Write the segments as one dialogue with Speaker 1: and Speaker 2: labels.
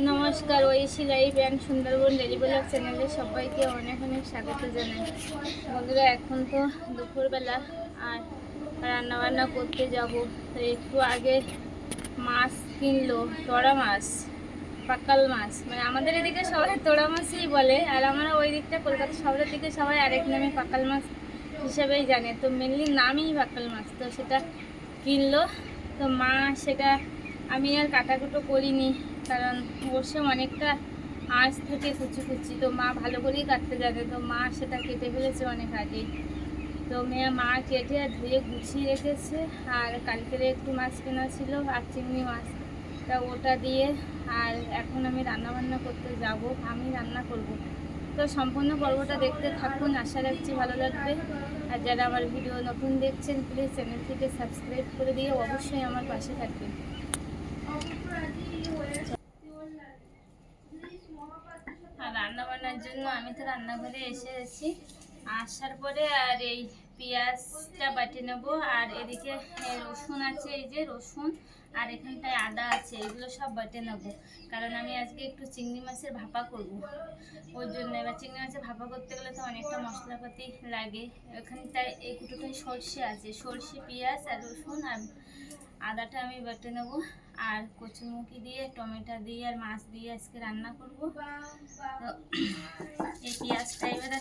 Speaker 1: নমস্কার Oishi live and Sundarban daily blog চ্যানেলে সবাইকে অনেক অনেক স্বাগত জানাই। বন্ধুরা, এখন তো দুপুরবেলা আর রান্না বান্না করতে যাব। তো একটু আগে মাছ কিনলো, তোড়া মাছ, পাকাল মাছ। মানে আমাদের এদিকে সবাই তোড়া মাছই বলে, আর আমরা ওই দিকটা কলকাতা শহরের দিকে সবাই আরেক নামে পাকাল মাছ হিসাবেই জানে। তো মেনলি নামই পাকাল মাছ। তো সেটা কিনলো। তো মা, সেটা আমি আর কাটাকুটো করিনি। কারণ বসে অনেকটা আঁশ থেকে কুচি কুচি তো মা ভালো করেই কাটতে জানে। তো মা সেটা কেটে ফেলেছে অনেক আগেই তো মেয়ে মা কেটে আর ধুয়ে গুছিয়ে রেখেছে। আর কালকের একটু মাছ কেনা ছিল, আর চিংড়ি মাছ। তা ওটা দিয়ে আর এখন আমি রান্না বান্না করতে যাব। আমি রান্না করব। তো সম্পূর্ণ পর্বটা দেখতে থাকুন। আশা রাখছি ভালো লাগবে। আর যারা আমার ভিডিও নতুন দেখছেন প্লিজ চ্যানেলটিকে সাবস্ক্রাইব করে দিয়ে অবশ্যই আমার পাশে থাকবেন আর রান্না বান্নার জন্য আমি তো রান্নাঘরে এসে আছি। আসার পরে আর এই পেঁয়াজটা বাটি নেব। আর এদিকে রসুন আছে, এই যে রসুন আর এখানটায় আদা আছে, এগুলো সব বাটে নেব। কারণ আমি আজকে একটু চিংড়ি মাছের ভাপা করব। ওর জন্য এবার চিংড়ি মাছের ভাপা করতে গেলে তো অনেকটা মশলাপাতি লাগে। এখানটায় এই কুটোটায় সর্ষে আছে, সর্ষে, পেঁয়াজ আর রসুন আর আদাটা আমি বেটে নেব। আর কচুরমুখি দিয়ে, টমেটো দিয়ে আর মাছ দিয়ে আজকে রান্না করব। এই পেঁয়াজটা এবারে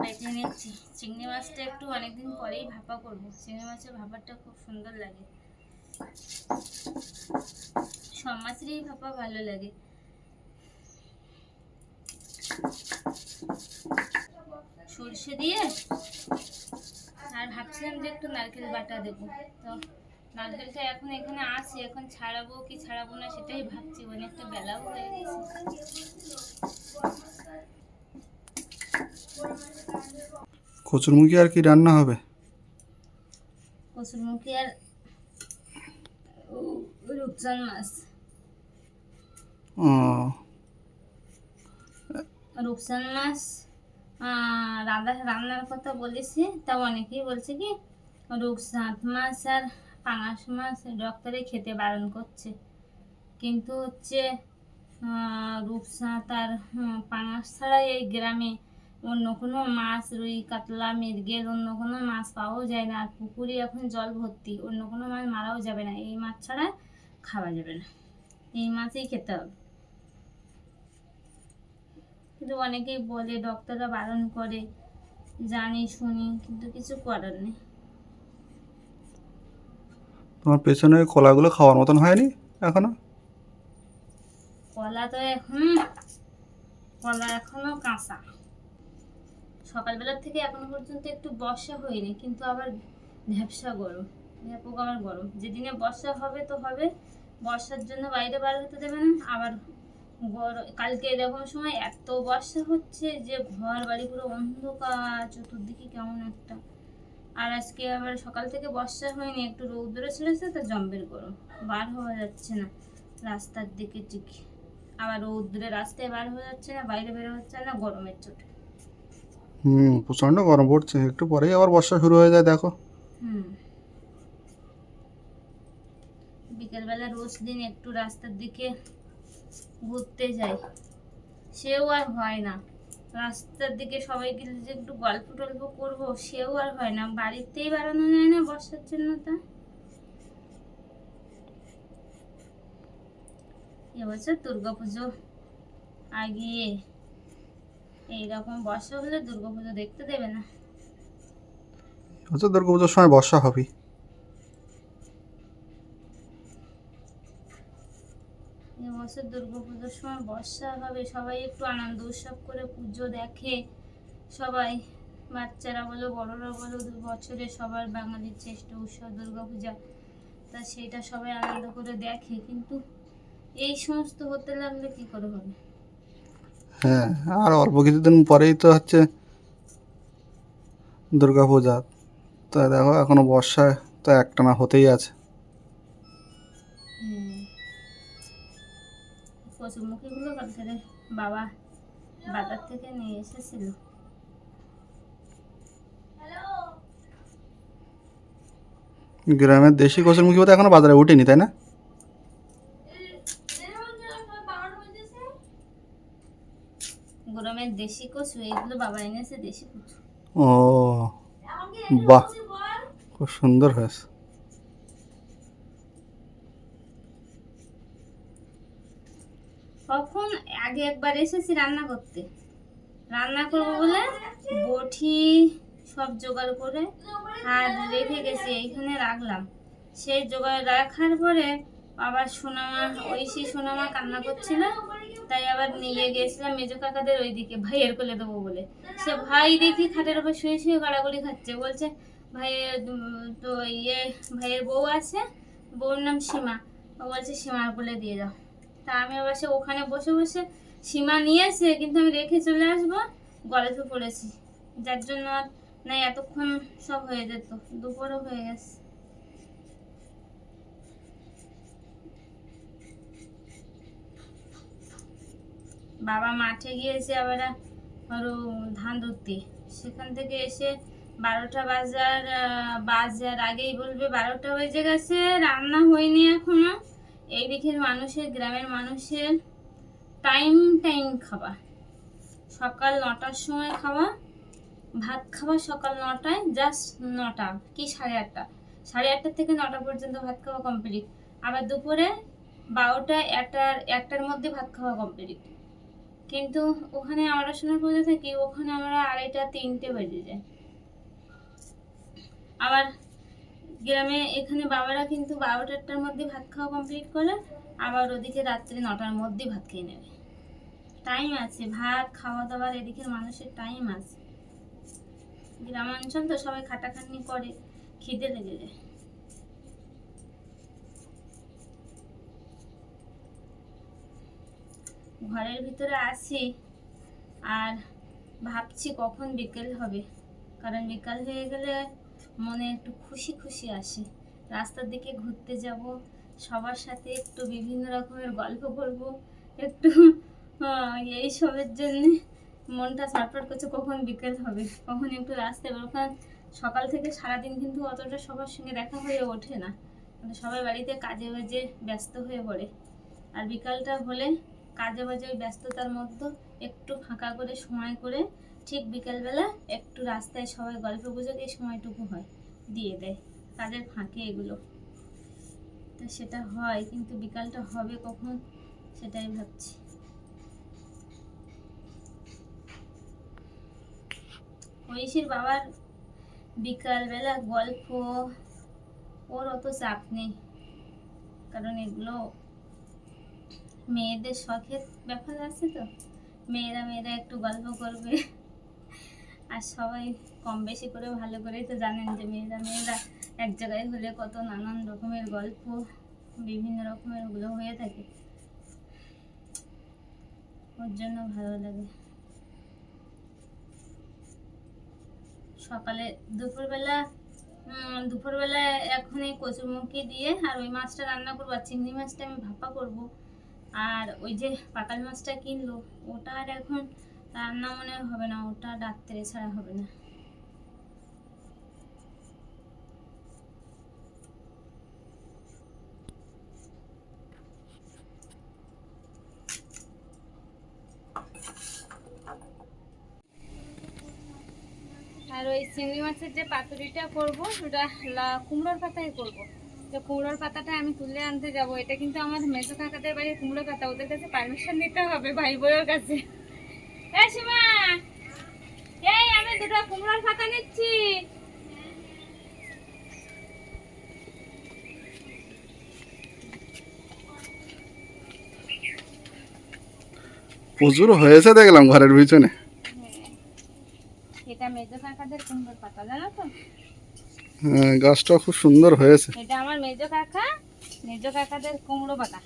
Speaker 1: বেটে নিচ্ছি। চিংড়ি মাছটা একটু অনেকদিন পরেই ভাপা করব। চিংড়ি মাছের ভাপাটা খুব সুন্দর লাগে। সব মাছেরই ভাপা ভালো লাগে। সর্ষে দিয়ে, আর ভাবছিলাম যে একটু নারকেল বাটা দেবো। তো নারকেলটা এখন এখানে আছে এখন ছাড়াবো কি ছাড়াবো না সেটাই ভাবছি অনেকটা বেলাও হয়ে গেছে।
Speaker 2: কচুরমুখী আর কি রান্না হবে?
Speaker 1: কসুরমুখী আর রূপচাঁদ মাছ।
Speaker 2: ও।
Speaker 1: রূপচাঁদ মাছ আহ, রান্না রান্নার কথা বলেছি তা অনেকেই বলছে কি রূপচাঁদ মাছ আর পাঙাশ মাছ ডক্টরে খেতে বারণ করছে। কিন্তু হচ্ছে আহ, তার পাঙাশ ছাড়া এই গ্রামে অন্য কোনো মাছ রুই কাতলা মৃগেল অন্য কোনো মাছ পাওয়াও যায় না। আর পুকুরে এখন জল ভর্তি অন্য কোনো মাছ মারাও যাবে না। এই মাছ ছাড়া খাওয়া যাবে না। এই মাছই খেতে হবে। কিন্তু অনেকেই বলে ডক্টররা বারণ করে জানি শুনি কিন্তু কিছু করার নেই।
Speaker 2: তোমার পেছনে কলাগুলো খাওয়ার মতন হয়নি এখনও?
Speaker 1: কলা তো এখন কলা এখনও কাঁচা। সকালবেলা থেকে এখনও পর্যন্ত একটু বর্ষা হয়নি, কিন্তু আবার ভ্যাবসা গরম। ব্যাপক আবার গরম। যেদিনে বর্ষা হবে তো হবে। বর্ষার জন্য বাইরে বার হতে দেবে না। আবার কালকে এরকম সময় এত বর্ষা হচ্ছে যে ঘর বাড়ি পুরো অন্ধকার, চতুর্দিকে কেমন একটা আর আজকে আবার সকাল থেকে বর্ষা হয়নি একটু রৌদ্র ছেড়েছে তো জম্বের গরম। বার হওয়া যাচ্ছে না রাস্তার দিকে ঠিক। আবার রৌদ্রে রাস্তায় বার হয়ে যাচ্ছে না বাইরে বের হচ্ছে না গরমের চোটে।
Speaker 2: হুম প্রচণ্ড গরম পড়ছে একটু পরেই আবার বর্ষা শুরু হয়ে যায় দেখো।
Speaker 1: হুম। বিকেলবেলা রোজ দিন একটু রাস্তার দিকে ঘুরতে যাই সেও আর হয় না। রাস্তার দিকে সবাই গেলে যে একটু গল্প টল্প করব, সেও আর হয় না। বাড়িতেই বেড়ানো যায় না বর্ষার জন্য তা? এবছর দুর্গাপুজো। আগিয়ে এইরকম বর্ষা হলে দুর্গাপুজো দেখতে দেবে না।
Speaker 2: সময় বর্ষা হবে
Speaker 1: এবছর দুর্গা পুজোর সময় বর্ষা হবে, সবাই একটু আনন্দ উৎসব করে পুজো দেখে। সবাই বাচ্চারা বলো, বড়রা বলো, দু বছরে সবার বাঙালির শ্রেষ্ঠ উৎসব দুর্গা পূজা তা সেটা সবাই আনন্দ করে দেখে, কিন্তু এই সমস্ত হতে লাগলে কি করে হবে?
Speaker 2: হ্যাঁ আর অল্প কিছুদিন পরেই তো হচ্ছে দুর্গা পূজা তা দেখো, এখনও বর্ষা তো একটানা হতেই আছে।
Speaker 1: কচুরমুখীগুলো কালকে বাবা বাজার থেকে নিয়ে এসেছিল।
Speaker 2: গ্রামের দেশি কচুরমুখী বোধ এখনও বাজারে উঠেনি তাই না?
Speaker 1: গরমের দেশি কচু এগুলো বাবা এনেছে দেশি কচু।
Speaker 2: ও বাহ খুব সুন্দর হয়েছে
Speaker 1: কখন আগে একবার এসেছি রান্না করতে। রান্না করব বলে বটি সব জোগাড় করে আর রেখে গেছি, এইখানে রাখলাম। সেই জোগাড় রাখার পরে আবার সোনামা ঐশী সোনামা কান্না করছিল, তাই আবার নিয়ে গেছিলাম মেজো কাকাদের ওইদিকে, ভাইয়ের কোলে দেবো বলে। সে ভাই দেখি খাটের ওপর শুয়ে শুয়ে গাড়াগড়ি খাচ্ছে, বলছে ভাইয়ের তো ইয়ে ভাইয়ের বউ আছে, বউর নাম সীমা। ও বলছে, সীমার কোলে দিয়ে যাও। তা আমি আবার সে ওখানে বসে বসে সীমা নিয়েছে কিন্তু আমি রেখে চলে আসব। গল্পে পড়েছি। যার জন্য আর নাই, এতক্ষণ সব হয়ে যেত। দুপুরও হয়ে গেছে। বাবা মাঠে গিয়েছে আবার আরও ধান ধরতে। সেখান থেকে এসে বারোটা বাজার বাজার আগেই বলবে বারোটা বেজে গেছে, রান্না হয়নি এখনও। এই দিকের মানুষের, গ্রামের মানুষের টাইম টাইম খাওয়া সকাল নটার সময় খাওয়া, ভাত খাওয়া সকাল নটায় জাস্ট নটা কি সাড়ে আটটা। সাড়ে আটটা থেকে নটা পর্যন্ত ভাত খাওয়া কমপ্লিট আবার দুপুরে বারোটা একটার একটার মধ্যে ভাত খাওয়া কমপ্লিট কিন্তু ওখানে আমরা শোনার পড়ে থাকি, ওখানে আমরা আড়াইটা, তিনটে বেজে যায়। আবার গ্রামে এখানে বাবারা কিন্তু বারোটার মধ্যে ভাত খাওয়া কমপ্লিট করে আবার ওদিকে রাত্রে নটার মধ্যে ভাত খেয়ে নেবে। টাইম আছে, ভাত খাওয়া দাওয়ার এদিকের মানুষের টাইম আছে। গ্রামাঞ্চল তো সবাই খাটাখাটনি করে, খিদে লেগে যায়। ঘরের ভিতরে আছি, আর ভাবছি কখন বিকেল হবে, কারণ বিকাল হয়ে গেলে মনে একটু খুশি খুশি আসে। রাস্তার দিকে ঘুরতে যাব সবার সাথে একটু বিভিন্ন রকমের গল্প করব একটু আহ, এই সবের জন্যে মনটা ছটফট করছে কখন বিকেল হবে কখন একটু রাস্তায়। কারণ সকাল থেকে সারাদিন কিন্তু অতটা সবার সঙ্গে দেখা হয়ে ওঠে না। মানে সবাই বাড়িতে কাজে বাজে ব্যস্ত হয়ে পড়ে। আর বিকালটা হলে কাজে বাজে ব্যস্ততার মধ্যে একটু ফাঁকা করে সময় করে ঠিক বিকালবেলা একটু রাস্তায় সবাই গল্প গুজব এই সময়টুকু হয়, দিয়ে দেয় কাজের ফাঁকে এগুলো। তো সেটা হয়, কিন্তু বিকালটা হবে কখন সেটাই ভাবছি। ঐশীর বাবার বিকালবেলা গল্প, ওর অত চাপ নেই, কারণ এগুলো মেয়েদের শখের ব্যাপার আছে তো। মেয়েরা মেয়েরা একটু গল্প করবে। আর সবাই কম বেশি করে ভালো করেই তো জানেন যে মেয়েরা মেয়েরা এক জায়গায় হলে কত নানান রকমের গল্প, বিভিন্ন রকমের ওগুলো হয়ে থাকে। ওর জন্য ভালো লাগে। সকালে দুপুরবেলা দুপুরবেলা এখন এই কচুরমুখী দিয়ে আর ওই মাছটা রান্না করব আর চিংড়ি মাছটা আমি ভাপা করব। আর ওই যে পাকাল মাছটা কিনলো, ওটা আর এখন রান্না মনে হবে না, ওটা ডাক্তারে ছাড়া হবে না। আর ওই চিংড়ি মাছের যে পাতুরিটা করব লা- কুমড়োর পাতায় করব। তো কুমড়োর পাতাটা আমি তুলে আনতে যাব। এটা কিন্তু আমার মেজো কাকাদের বাড়ির কুমড়ো পাতা, ওদের কাছে পারমিশন নিতে হবে ভাই বউয়ের কাছে। এই সীমা! এই আমি দুটো কুমড়োর পাতা নিচ্ছি।
Speaker 2: প্রচুর হয়েছে দেখলাম ঘরের পিছনে
Speaker 1: এটা মেজো কাকাদের কুমড়োর পাতা জানো তো?
Speaker 2: হ্যাঁ, গাছটা খুব সুন্দর হয়েছে।
Speaker 1: এটা আমার মেজো কাকা মেজো কাকাদের কুমড়ো পাতা।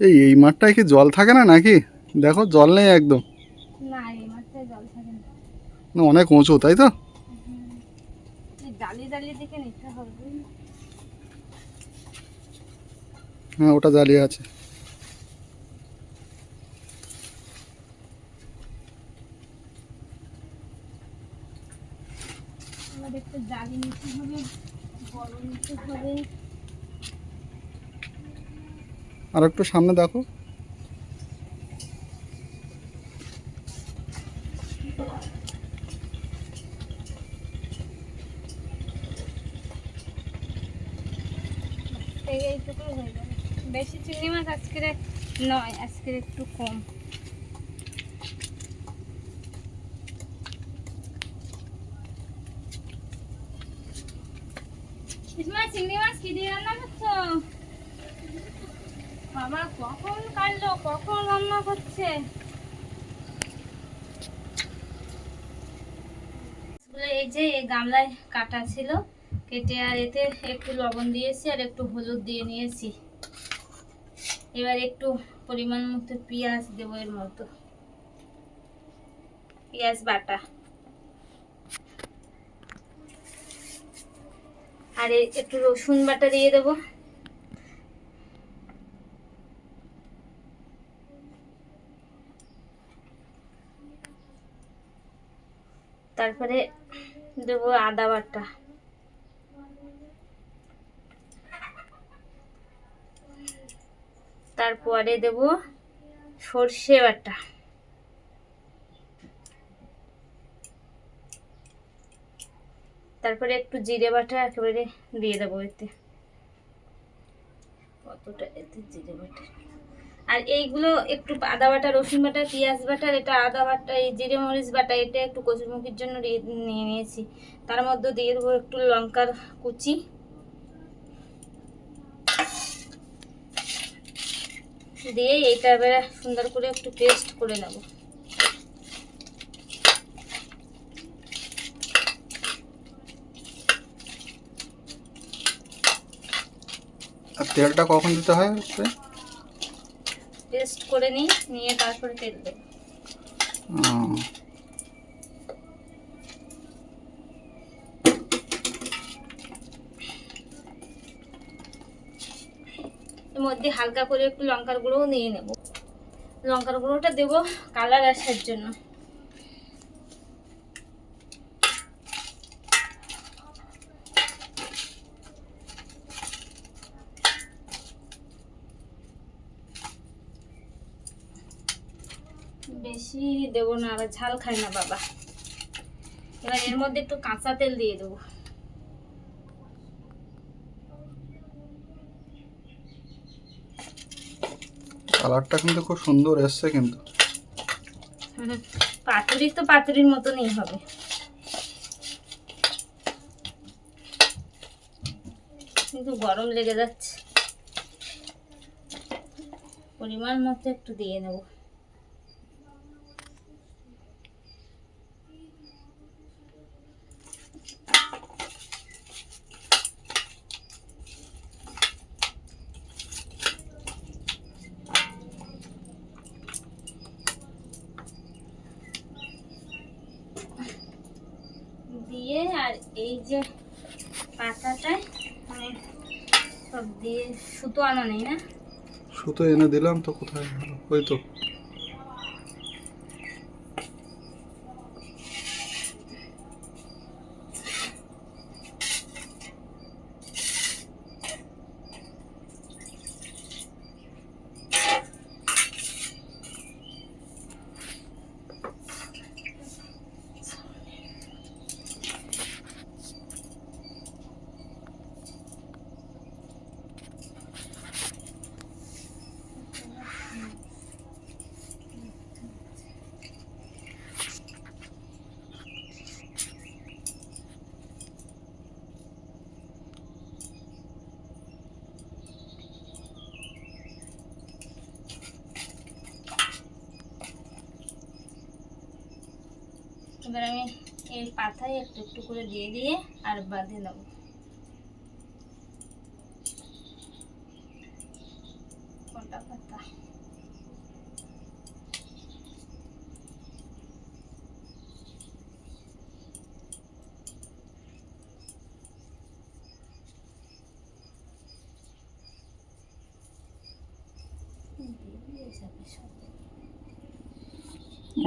Speaker 2: এই এই মাঠটায় কি জল থাকে না নাকি? দেখো জল নেই একদম।
Speaker 1: না।
Speaker 2: অনেক উঁচু তাই তো? হ্যাঁ ওটা জ্বালিয়ে আছে।
Speaker 1: আমাদের জালি নিতে হবে বড় নিতে হবে।
Speaker 2: আর একটু সামনে দেখো।
Speaker 1: বেশি চিংড়ি মাছ আজকে নয় আজকে একটু কম। চিংড়ি মাছ কি দিয়ে রান্না করছ? বাবা কখন কাটলো? কখন রান্না করছে? এই যে গামলায় কাটা ছিল। কেটে আর এতে একটু লবণ দিয়েছি আর একটু হলুদ দিয়ে নিয়েছি। এবার একটু পরিমাণ মতো পেঁয়াজ দেবো এর মতো। পেঁয়াজ বাটা। আর একটু রসুন বাটা দিয়ে দেবো। তারপরে দেবো আদা বাটা। তারপরে দেব সর্ষে বাটা। তারপরে একটু জিরে বাটা একেবারে দিয়ে দেবো এতে। কতটা এতে জিরে বাটা। আর এইগুলো একটু আদা বাটা, রসুন বাটা, পেঁয়াজ বাটার এটা আদা বাটা, এই জিরে মরিচ বাটা, এটা একটু কচুরমুখির জন্য নিয়ে নিয়েছি। তার মধ্যে দিয়ে দেবো একটু লঙ্কার কুচি। দিয়ে এইটা এবার সুন্দর করে একটু পেস্ট করে নেব।
Speaker 2: আর তেলটা কখন দিতে হয়?
Speaker 1: পেস্ট করে নিই নিয়ে তারপরে তেল দেবো। মধ্যে হালকা করে একটু লঙ্কার গুঁড়োও নিয়ে নেব। লঙ্কার গুঁড়োটা দেবো কালার আসার জন্য। বেশি দেবো না, আবার ঝাল খায় না বাবা। এবার এর মধ্যে একটু কাঁচা তেল দিয়ে দেবো।
Speaker 2: কালারটা কিন্তু খুব সুন্দর এসছে কিন্তু।
Speaker 1: পাতুরি তো পাতুরির মতনই হবে। কিন্তু গরম লেগে যাচ্ছে। পরিমাণ মতো একটু দিয়ে নেব দিয়ে আর এই যে পাতাটায় মানে সব দিয়ে সুতো আনা নেই না
Speaker 2: সুতো এনে দিলাম তো কোথায়? ওই তো
Speaker 1: এবার আমি এই পাতায় একটু একটু করে দিয়ে দিয়ে আর বাঁধে নেব।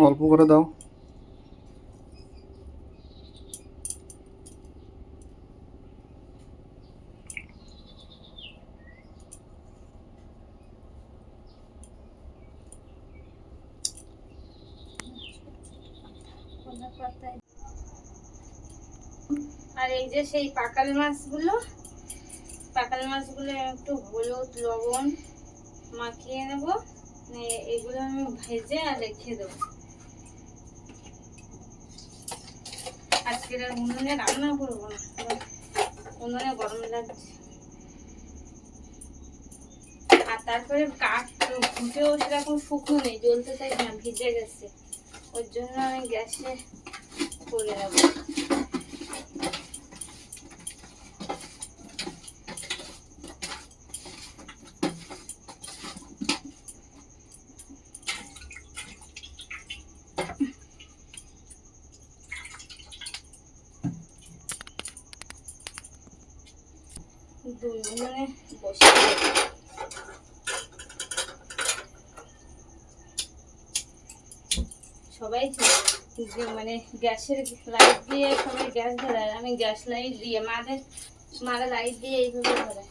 Speaker 2: অল্প করে দাও
Speaker 1: কলা পাতায় আর এই যে সেই পাকাল মাছগুলো পাকাল মাছগুলো একটু হলুদ, লবণ মাখিয়ে নেব। এগুলো আমি ভেজে আর রেখে দেবো। আজকের উনুনে রান্না করব না উনুনে গরম লাগছে। আর তারপরে কাঠ ফুটেও সেরকম শুকনো নেই, জ্বলতে চাই না, ভিজে গেছে। ওর জন্য আমি গ্যাসে করে নেব দুই উনুনে বসে দেবো। সবাই যে মানে গ্যাসের লাইট দিয়ে সবাই গ্যাস ধরায় আমি গ্যাস লাইট দিয়ে মাদের মারা লাইট দিয়ে এইভাবে ধরায়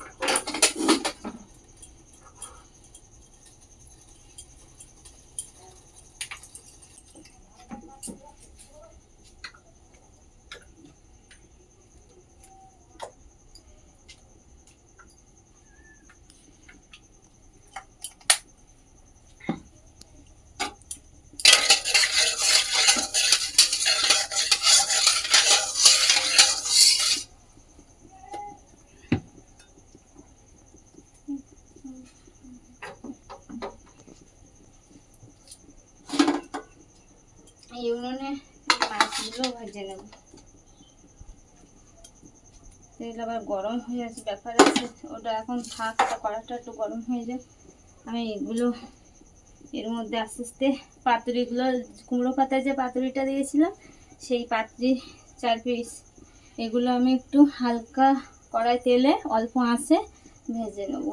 Speaker 1: এই উনুনে মাছগুলো ভেজে নেব তেল আবার গরম হয়ে আছে, ব্যাপার আছে। ওটা এখন থাক কড়াটা একটু গরম হয়ে যায় আমি এগুলো এর মধ্যে আস্তে আস্তে পাতুরিগুলো, কুমড়ো পাতায় যে পাতুরিটা দিয়েছিলাম, সেই পাতুরি চার পিস এগুলো আমি একটু হালকা কড়াই তেলে অল্প আঁচে ভেজে নেব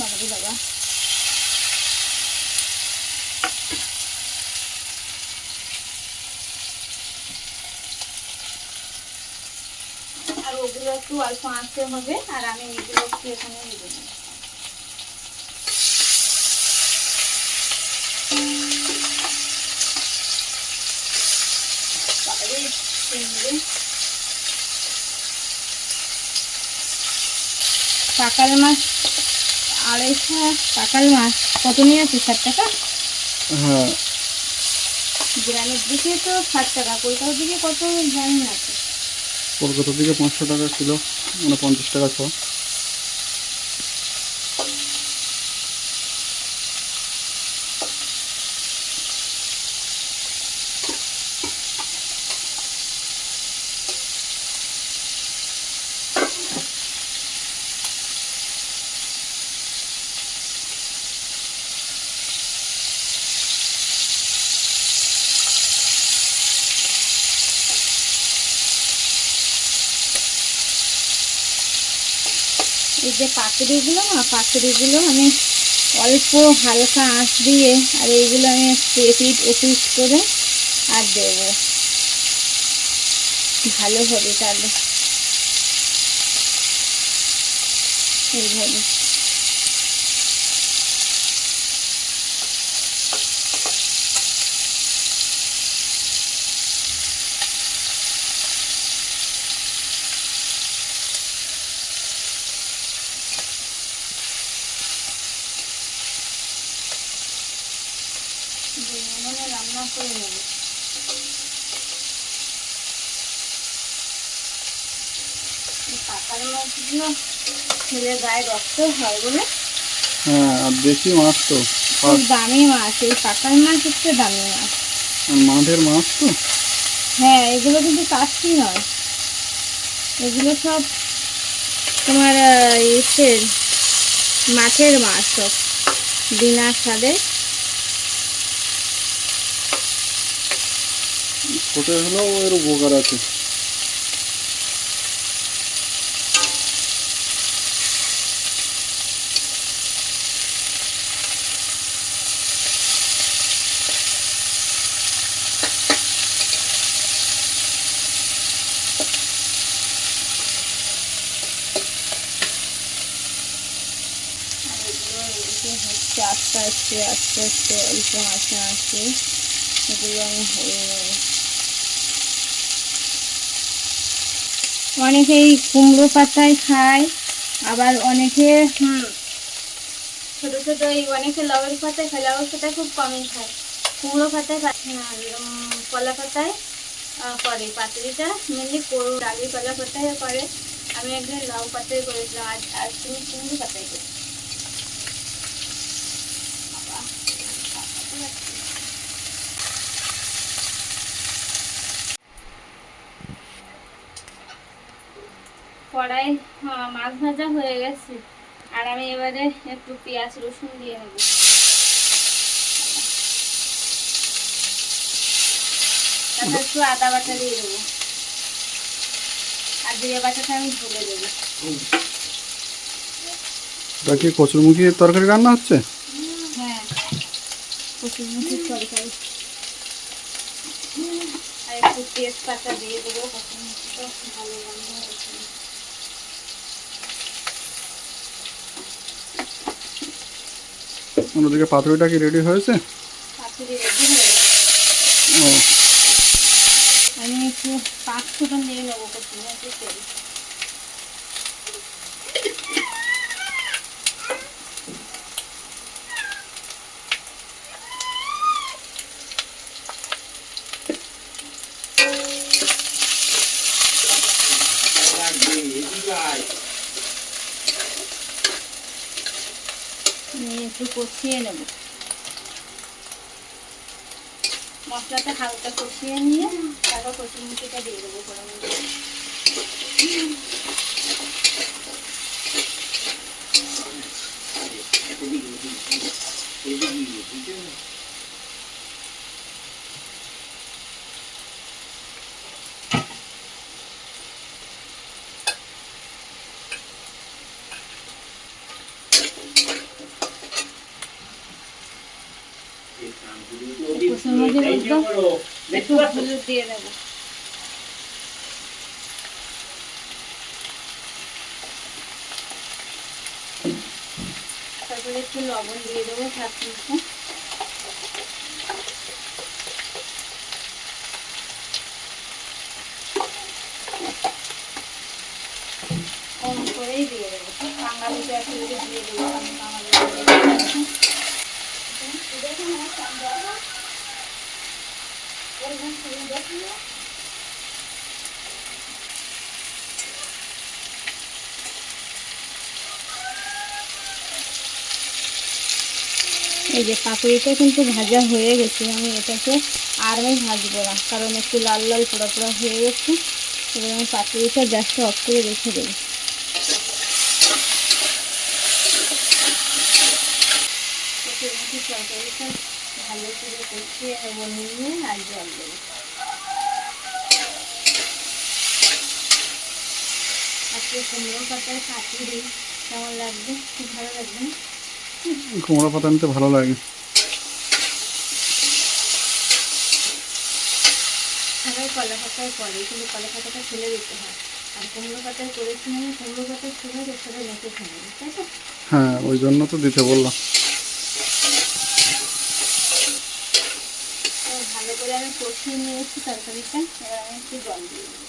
Speaker 1: বাবারে বাবা আর ওগুলো একটু অল্প আঁচতে হবে আর আমি এগুলো একটু এখানে দিয়ে দেবো। পাকাল মাছ আড়াইশো পাকাল মাছ কত নিয়ে আছে ষাট টাকা?
Speaker 2: হ্যাঁ।
Speaker 1: গ্রামের দিকে তো ষাট টাকা কলকাতার দিকে কত জানি না তো।
Speaker 2: থেকে পাঁচশো টাকা কিলো মানে পঞ্চাশ টাকা ছ
Speaker 1: এই যে পাতুরিগুলো না পাতুরিগুলো আমি অল্প হালকা আঁচ দিয়ে আর এইগুলো আমি পেপিট ওপিট করে আর দেবো। ভালো হবে তাহলে। এইভাবে উনুনে রান্না করে নেব এই পাকার ছেলে গায়ে রক্ত হয় বলে।
Speaker 2: হ্যাঁ আর বেশি মাছ তো।
Speaker 1: খুব দামি মাছ এই পাকার মাছ হচ্ছে দামি মাছ।
Speaker 2: মাঠের মাছ তো?
Speaker 1: হ্যাঁ এগুলো কিন্তু কাশি নয়। এগুলো সব তোমার মাছের মাছ সব বিনা স্বাদে।
Speaker 2: ছোটো হলেও এর উপকার আছে
Speaker 1: আর এগুলো এদিকে হচ্ছে হচ্ছে আস্তে আস্তে আস্তে অল্প আস্তে আস্তে এগুলো আমি হয়ে অনেকেই কুমড়ো পাতায় খায় আবার অনেকে ছোট ছোট এই অনেকে লবের পাতায় খায় লবের পাতায় খুব কমই খায়। কুমড়ো পাতায় আর, কলা পাতায় করে। পাতুরিটা মেনলি ডালি কলা পাতায় করে। আমি একদিন লাউ পাতায় করেছিলাম আজ আজ তুমি কুমড়ো পাতায় করি কড়াই মাছ ভাজা হয়ে গেছে। আর আমি এবারে একটু পেঁয়াজ রসুন দিয়ে নেব। একটু আদা বাটা দিয়ে দেবো। আর জিরে বাটাটা আমি ঢেলে দেবো।
Speaker 2: এটা কি কচুরমুখির তরকারি রান্না হচ্ছে?
Speaker 1: হ্যাঁ কচুরমুখির তরকারি। আর একটু তেজপাতা দিয়ে দেবো। কচুরমুখিটা ভালো গন্ধ
Speaker 2: অন্যদিকে পাথরিটা কি রেডি হয়েছে?
Speaker 1: হয়ে আমি একটু পাঁচ ফুটন দিয়ে নেব কচুরমুখির তেল নিয়ে একটু কষিয়ে নেব। মশলাটা হালকা কষিয়ে নিয়ে তারপর কচুর কচুরমুখিটা দিয়ে দেবো করে কচুরমুখির মধ্যে একটু হলুদ দিয়ে দেবো তারপরে একটু লবণ দিয়ে দেবো সাত মতো কম করেই দিয়ে দেবো বাঙালিতে আসলে দিয়ে দেবো আমি বাঙালি এই যে পাপড়িটা কিন্তু ভাজা হয়ে গেছে, আমি এটাকে আর আমি ভাজবো না, কারণ একটু লাল লাল পোড়া পোড়া হয়ে গেছে, এবার আমি পাপড়িটা গ্যাসটা অফ করে রেখে দেবো কচুরমুখির তরকারিটা ভালো করে কষিয়ে নেব নিয়ে আর জল দেবো। আজকে কুমড়ো পাতুরি কেমন লাগবে? খুব ভালো লাগবে
Speaker 2: কুমড়ো পাতা নিতে ভালো লাগে।
Speaker 1: সবাই কলা পাতায় করে কিন্তু কলা পাতাটা ফেলে দিতে হয়। আর কুমড়ো পাতায় করেছি মানে কুমড়ো ফেলে এর সাথে মেখে তাই তো?
Speaker 2: হ্যাঁ ওই জন্য তো দিতে বললাম
Speaker 1: তো ভালো করে আমি কষিয়ে নিয়েছি তরকারিটা এবার আমি একটু জল দিয়ে দেবো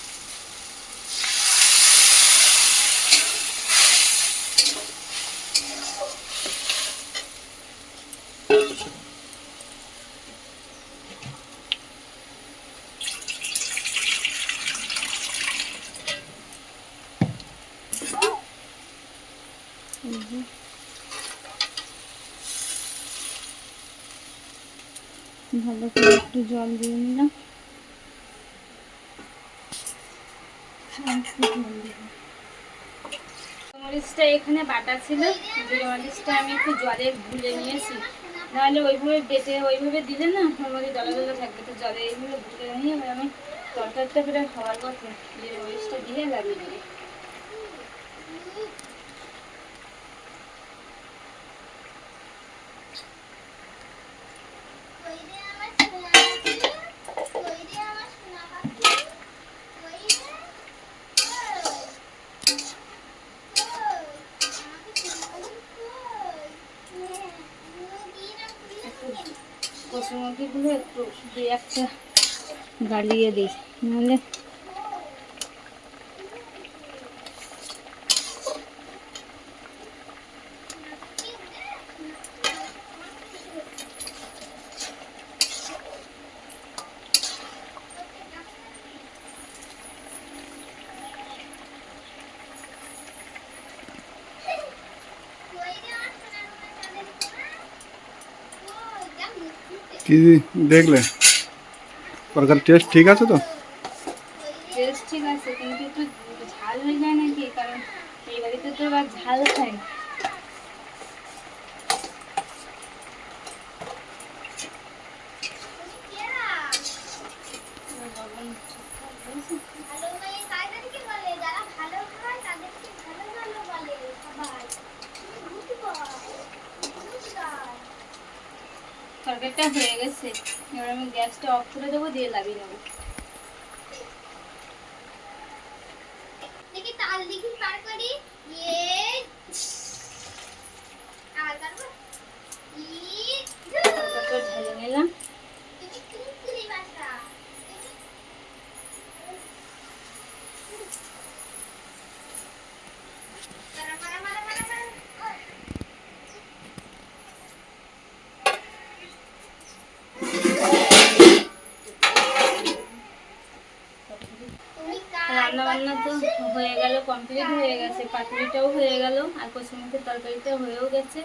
Speaker 1: এই যে ভালো করে একটু জল দিয়ে নিলাম। জল। মরিচটা এখানে বাটা ছিল মরিচটা আমি একটু জলে গুলে নিয়েছি। নাহলে ওইভাবে বেটে, ওইভাবে দিলে না, ওর মধ্যে দলা থাকবে। তো জলে এইভাবে গুলে নিয়ে আমি তরকারিটা প্রায় হওয়ার পথে জিরে মরিচটা দিয়ে লাগিয়ে দিই কচুরমুখিগুলো একটু দুই একটা গালিয়ে দিই নাহলে
Speaker 2: কি দেখলে তরকারি টেস্ট ঠিক আছে তো
Speaker 1: টেস্ট ঠিক আছে কিন্তু একটু ঝাল হয়ে যায় নাকি কারণ এই বাড়িতে তো এবার ঝাল খাই লবণ
Speaker 3: ভালো মেয়ে তাদেরকে বলে যারা ভালো খায় তাদেরকে ভালো ভালো বলে সবাই বুঝতে পার
Speaker 1: তরকারিটা হয়ে গেছে। এবার আমি গ্যাসটা অফ করে দেবো দিয়ে লাগিয়ে নেব
Speaker 3: দেখি তাল দেখি পার করি ইয়ে আর তারপর ই
Speaker 1: তরকারিটা ঢেলে নিলাম
Speaker 3: তুমি কুকুরি বাসা মারা মারা মারা মারা মারা তুমি
Speaker 1: রান্না বান্না তো হয়ে গেল কমপ্লিট হয়ে গেছে, পাতুরিটাও হয়ে গেল, আর কচুমুখের তরকারিটা হয়েও গেছে।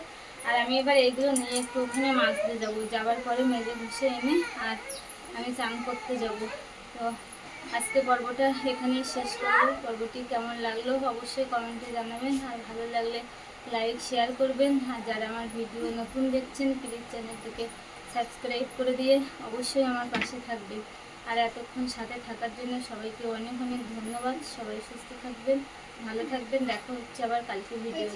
Speaker 1: আর আমি এবার এগুলো নিয়ে একটু ওখানে মাছ দিয়ে যাব যাওয়ার পরে মেজে ঘুষে এনে আর আমি চান করতে যাব। তো আজকে পর্বটা এখানেই শেষ করব। পর্বটি কেমন লাগল অবশ্যই কমেন্টে জানাবেন, আর ভালো লাগলে লাইক, শেয়ার করবেন। আর যারা আমার ভিডিও নতুন দেখছেন, প্লিজ চ্যানেলটিকে সাবস্ক্রাইব করে দিয়ে অবশ্যই আমার পাশে থাকবেন। আর এতক্ষণ সাথে থাকার জন্য সবাইকে অনেক অনেক ধন্যবাদ। সবাই সুস্থ থাকবেন, ভালো থাকবেন। দেখা হচ্ছে আবার কালকে
Speaker 3: ভিডিও